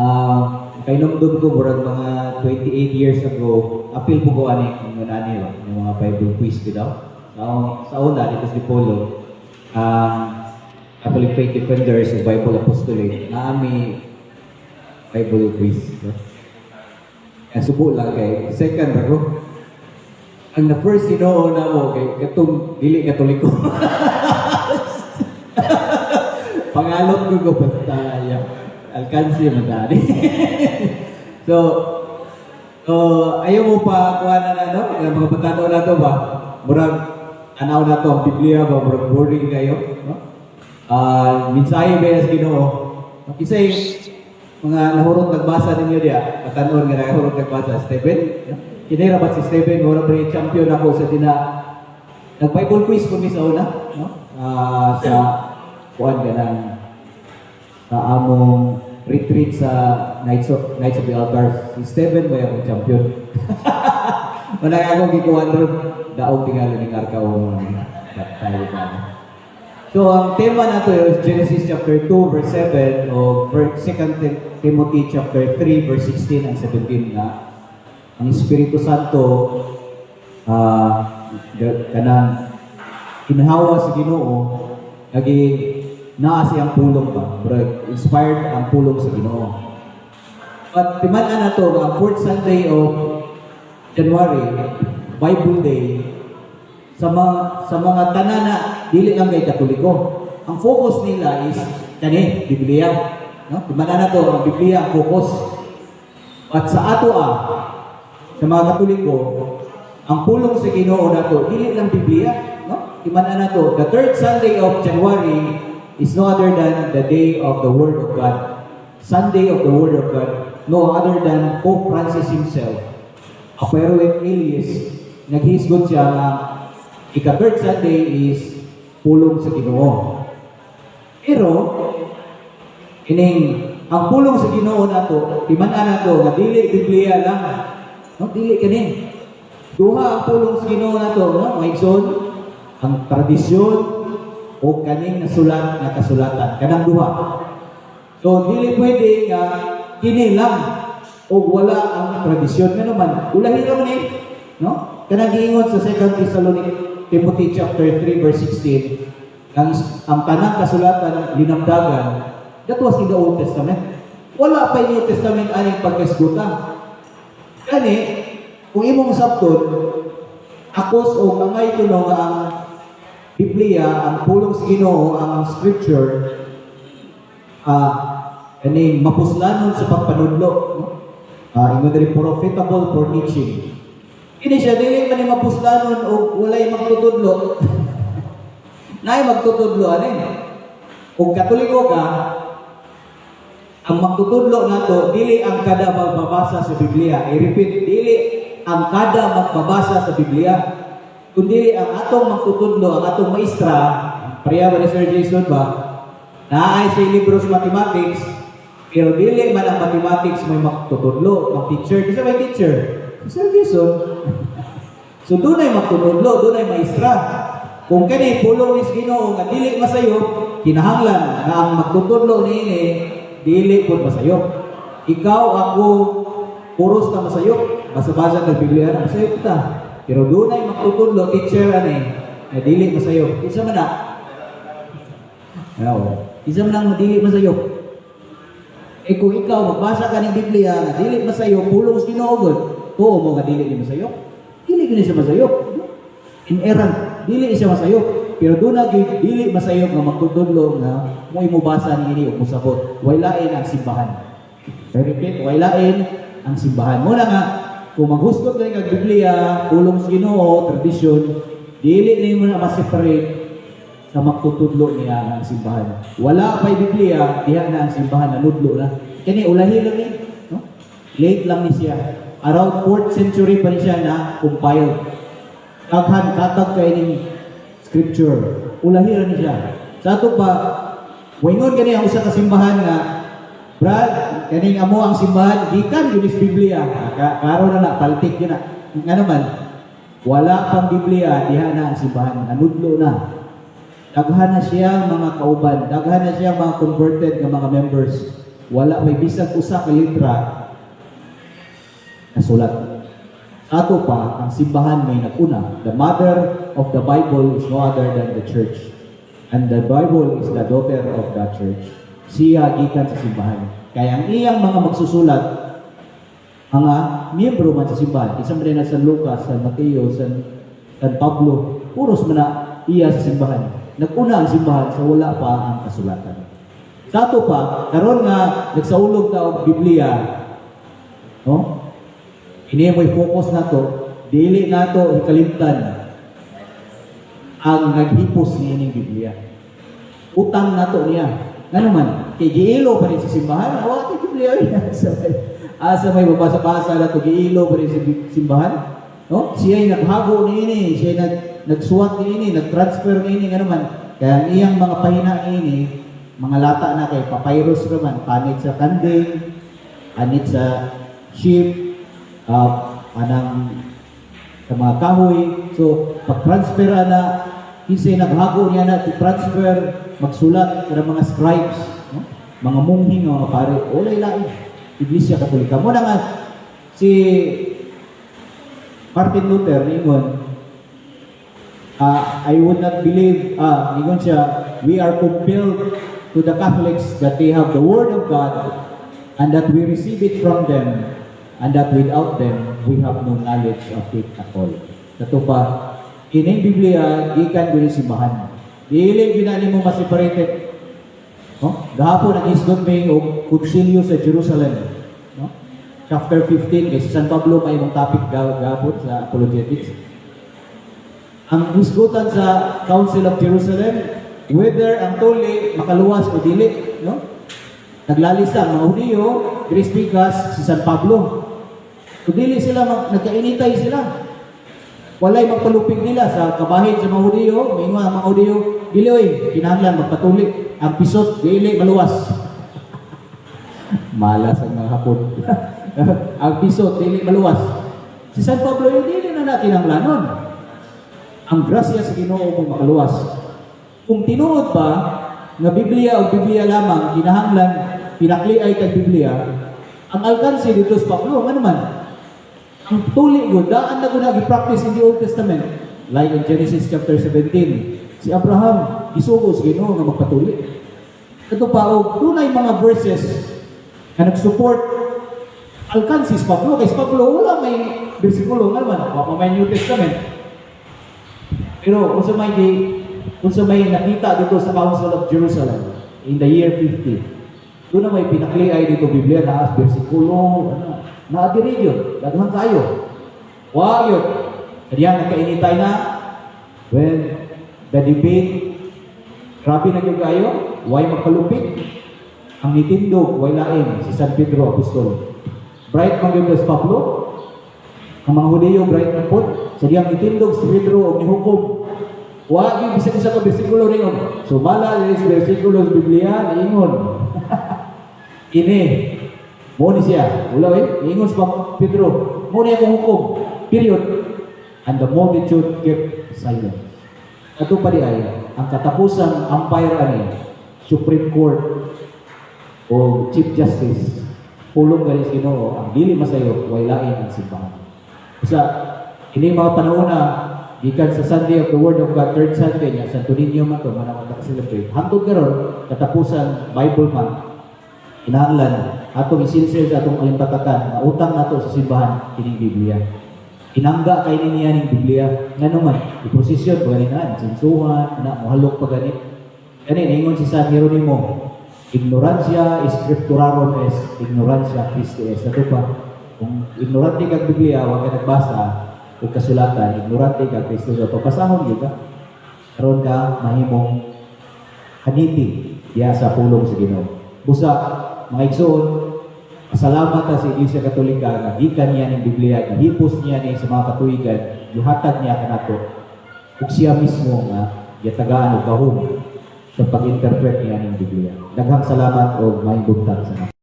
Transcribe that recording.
Ah, kay Nomdom ko murag mga 28 years ago, apil po ko ani ng nani ba, ng mga Bible quiz ko daw. Sa, sa una dito sa Polo, ang Catholic Faith Defenders of Bible Apostolate, naami Bible quiz. No? Ang subo lang kay second ako. Ang na first sinoo na mo kay katong dili katoliko. Pangalot ko ko basta alkansi madali. so, so ayaw mo pa kuha na na, no? Mga batato na to ba? Murag, anaw na to, Biblia ba? Murag boring kayo, no? Ah, minsahe ba yung ginoo? Kisay, mga nahurot nagbasa ninyo diya, katanon nga nahurot nagbasa, Stephen, kinira ba si Stephen, mura ba yung champion ako sa dina, nag-Bible quiz ko mi sa una, no? Ah, sa, kuan ka ng, sa among retreat sa Knights of, Knights of the Altar, si Stephen ba yung champion? Wala nga akong gikuhan ron, daog tingali ng Arca o tayo pa. So, ang tema na to is Genesis chapter 2, verse 7, o 2 Timothy chapter 3, verse 16 and 17 na ang Espiritu Santo ah kanang kinhawa sa Ginoo lagi naa siyang pulong ba Murag inspired ang pulong sa Ginoo But timan na to ang fourth Sunday of January Bible Day sa mga sa mga tanana dili lang kay Katoliko. Ang focus nila is kani Biblia, no? Di man na to ang Biblia ang focus. At sa ato ah sa mga Katoliko, ang pulong sa Ginoo nato dili lang Biblia, no? Di man na to the third Sunday of January is no other than the day of the Word of God. Sunday of the Word of God, no other than Pope Francis himself. Pero with Elias, naghisgot siya na ika-third Sunday is pulong sa Ginoo. Pero, ining ang pulong sa Ginoo nato, timan-an nato nga dili Biblia lang. No, dili kani. Duha ang pulong sa Ginoo nato, no? Maigsoon ang tradisyon o kaning nasulat na kasulatan kanang duha. So dili pwede nga kini lang o wala ang tradisyon nga naman. Ulahi lang ni, no? Kanang giingon sa 2 Thessalonians Timothy chapter 3 verse 16 ang, ang tanang kasulatan linamdagan that was in the Old Testament. Wala pa yung New Testament aning pagkasgutan. Kani, kung imong sabton, akos o ko no nga ang Biblia, ang pulong sa Ginoo, ang scripture, ah, kani mapuslanon sa pagpanudlo, no? Ah, ingon diri profitable for teaching. Kini siya dili man mapuslanon o walay magtutudlo. Nay magtutudlo ani. Kung katoliko ka, ang magtutudlo nato dili ang kada magbabasa sa Biblia. I repeat, dili ang kada magbabasa sa Biblia. Kundi ang atong magtutudlo, ang atong maestra, ni Sir Jason ba? Naay sa libro sa mathematics, pero dili man ang mathematics may magtutudlo, ang teacher. Kasi may teacher. Sir Jason. so doon ay magtutudlo, doon ay maestra. Kung kani pulong is Ginoo nga dili masayo, kinahanglan nga ang magtutudlo niini dili pud masayo. Ikaw ako puros na masayo, basa-basa ng Biblia na masayo kita. Pero doon ay magtutudlo teacher ani nga dili masayo. Isa man na. Ano? Isa man ang dili masayo. Eh kung ikaw magbasa ka ng Biblia nga dili masayo, pulong sa Ginoo gud, tuo mo nga dili ni masayo. Dili gini siya masayo. Inerrant, dili siya masayo. Pero doon na gyud dili masayo nga magtutudlo nga mo imubasa ni ini ug musabot. Waylain ang simbahan. I repeat, waylain ang simbahan. Muna nga kung maghusgot ka ng Biblia, pulong sa Ginoo, tradisyon, dili ni mo na ma-separate sa magtutudlo niya ang simbahan. Wala pa'y Biblia, diha na ang simbahan, nanudlo na. Kani, ulahi lang ni. No? Late lang ni siya. Around 4th century pa ni siya na compiled. Kaghan, katag kayo ng scripture. Ulahi lang ni siya. Sa ato pa, wingon kani ang usa ka simbahan nga, Brad, kaning amo ang simbahan, gikan yun is Biblia. Ka karo na na, paltik yun na. Nga naman, wala pang Biblia, diha na ang simbahan. Nanudlo na. Daghan na siya mga kauban, daghan na siya mga converted nga mga members. wala may bisag usa ka litra na sulat. Ato pa, ang simbahan may naguna. The mother of the Bible is no other than the church. And the Bible is the daughter of the church. Siya gikan sa simbahan. Kaya ang iyang mga magsusulat, mga miyembro man sa simbahan, isa man rin San Lucas, San Mateo, San, San Pablo, puros man na iya sa simbahan. Naguna ang simbahan sa wala pa ang kasulatan. Sa ato pa, karon nga nagsaulog ta og Biblia, no? Ini mo focus nato, dili nato ikalimtan ang naghipos ni ining Biblia. Utang nato niya. Nga naman, kay giilo pa rin sa simbahan, awa Biblia yan. Asa may, asa may babasa-basa na to, giilo pa rin sa simbahan. No? Siya ay naghago ni ini, siya ay nag, nagsuwat ni ini, nag-transfer ni ini, nga naman. Kaya ang iyang mga pahina ni ini, mga lata na kay papyrus naman, panit sa kanding, anit sa sheep, uh, anang sa mga kahoy. So, pag-transfer na, kisay naghago niya na, transfer magsulat sa mga scribes, no? mga munghing, mga pare, ulay lain. Iglesia Katolika. Mo na nga, si Martin Luther, ningon, uh, I would not believe, ah, ningon siya, we are compelled to the Catholics that they have the Word of God and that we receive it from them and that without them, we have no knowledge of it at all. Ito pa, kining Biblia, gikan dili simbahan. Dili ginani mo ma-separated. No? Gahapon ang isdom may o konsilyo sa Jerusalem. No? Chapter 15, kay San Pablo may mong topic ga- gahapon sa apologetics. Ang hisgutan sa Council of Jerusalem, whether ang tuli makaluwas o dili, no? Naglalista ang mga Hudiyo, Chris Picas, si San Pablo. Kung dili sila, nagkainitay sila. Walay magpalupig nila sa kabahin sa mga Hudiyo, may mga mga Hudiyo, dili oy, kinahanglan magpatuli. Ang pisot, dili maluwas. Malas ang mga hapon. ang pisot, dili maluwas. Si San Pablo, yung dili na natin ang lanon. Ang grasya sa Ginoo mo makaluwas. Kung tinuod ba nga Biblia o Biblia lamang kinahanglan pinakliay kay Biblia, ang alkansi dito sa Pablo, ano man, tuli ko, daan na ko na practice in the Old Testament. Like in Genesis chapter 17, si Abraham, isugo sa Ginoo nga magpatuli. Ito pa, o tunay mga verses na nag-support alkansi sa Pablo. Kay Pablo, wala may bersikulo nga naman, wala may New Testament. Pero kung sa may kung sa may nakita dito sa Council of Jerusalem in the year 50, doon na may pinakliay dito Biblia na as versikulo, ano, na diri yun, daghan kayo. Wa yun. Kaya nagkainitay na when the debate grabe na yung kayo, why magkalupit? Ang nitindog, why lain, si San Pedro Apostol. Bright man yung Pablo, ang mga Hudiyo, bright na po, sa diyang itindog si Pedro o nihukom. Wa yung bisag isa ka bersikulo ringon. Sumala din sa bersikulo sa Biblia, niingon. Ini, mo ni siya. Wala eh, niingon sa Pedro, mo ni akong hukom. Period. And the multitude kept silent. Ato pa di ay, ang katapusang umpire ani, Supreme Court o Chief Justice, pulong galing sa Ginoo, ang dili masayo, way lain ang simbahan. Sa ini mga panahon na gikan sa Sunday of the Word of God, third Sunday niya, Santo Niño man to, manang celebrate. Hangtod karon katapusan Bible month, kinahanglan atong isinsil sa atong alimpatakan, na utang nato sa simbahan kining Biblia. Kinangga kay niya ning Biblia. Nga naman, iprosesyon pa ganin na, sinsuhan, na muhalok pa ganit. Kani ningon si San Hieronimo, ignorancia scripturarum est, ignorancia Christi est. Ito pa, kung ignorante kag Biblia, huwag ka nagbasa, o kasulatan, ignorante ka, Kristo sa papasahon yun ka. Karoon ka, mahimong haniti, diya sa pulong sa Ginoo. Busa, mga igsoon, Pasalamat ta sa Iglesia Katolika nga gikan niya ng Biblia, gihipos niya ni sa mga katuigan, gihatag niya kanato. Ug siya mismo nga gitagaan og gahom sa pag-interpret niya ng Biblia. Daghang salamat o buntag sa mga